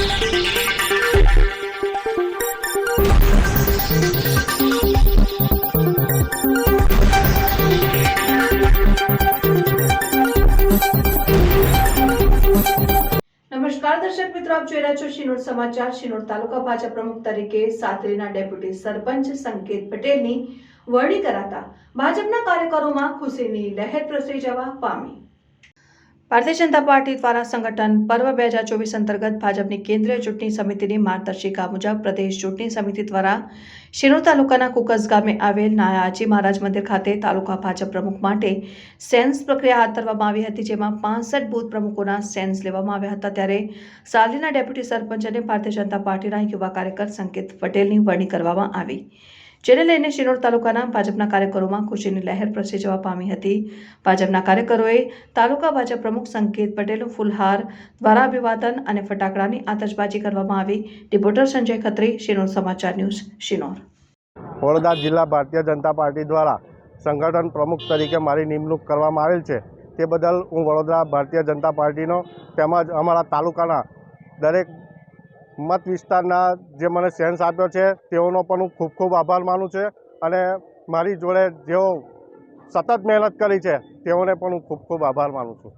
નમસ્કાર દર્શક મિત્રો, આપ જોઈ રહ્યા છો શિનોર તાલુકા ભાજપ પ્રમુખ તરીકે સાતરીના ડેપ્યુટી સરપંચ સંકેત પટેલની વરણી કરાતા ભાજપના કાર્યકરોમાં ખુશીની લહેર પ્રસરી જવા પામી. ભારતીય જનતા પાર્ટી દ્વારા સંગઠન પર્વ બે હજાર ચોવીસ અંતર્ગત ભાજપની કેન્દ્રીય ચૂંટણી સમિતિની માર્ગદર્શિકા મુજબ પ્રદેશ ચૂંટણી સમિતિ દ્વારા શિનોર તાલુકાના કુકસ ગામે આવેલ નાયાજી મહારાજ મંદિર ખાતે તાલુકા ભાજપ પ્રમુખ માટે સેન્સ પ્રક્રિયા હાથ ધરવામાં આવી હતી, જેમાં પાંસઠ બૂથ પ્રમુખોના સેન્સ લેવામાં આવ્યા હતા. ત્યારે સાલીના ડેપ્યુટી સરપંચ અને ભારતીય જનતા પાર્ટીના યુવા કાર્યકર સંકેત પટેલની વરણી કરવામાં આવી. જેને લઈને શિનોર તાલુકાના ભાજપના કાર્યકરોમાં ખુશીની લહેર પ્રસરી જવા પામી હતી. ભાજપના કાર્યકરોએ તાલુકા ભાજપ પ્રમુખ સંકેત પટેલ ફુલહાર દ્વારા અભિવાદન અને ફટાકડાની આતશબાજી કરવામાં આવી. રિપોર્ટર સંજય ખત્રી શિનોર સમાચાર ન્યૂઝ, શિનોર. વડોદરા જિલ્લા ભારતીય જનતા પાર્ટી દ્વારા સંગઠન પ્રમુખ તરીકે મારી નિમણૂક કરવામાં આવેલ છે. તે બદલ હું વડોદરા ભારતીય જનતા પાર્ટીનો તેમજ અમારા તાલુકાના દરેક મત વિસ્તારના જે મને સેન્સ આપ્યો છે, તેઓનો પણ હું ખૂબ ખૂબ આભાર માનું છું અને મારી જોડે જેઓ સતત મહેનત કરી છે, તેઓને પણ હું ખૂબ ખૂબ આભાર માનું છું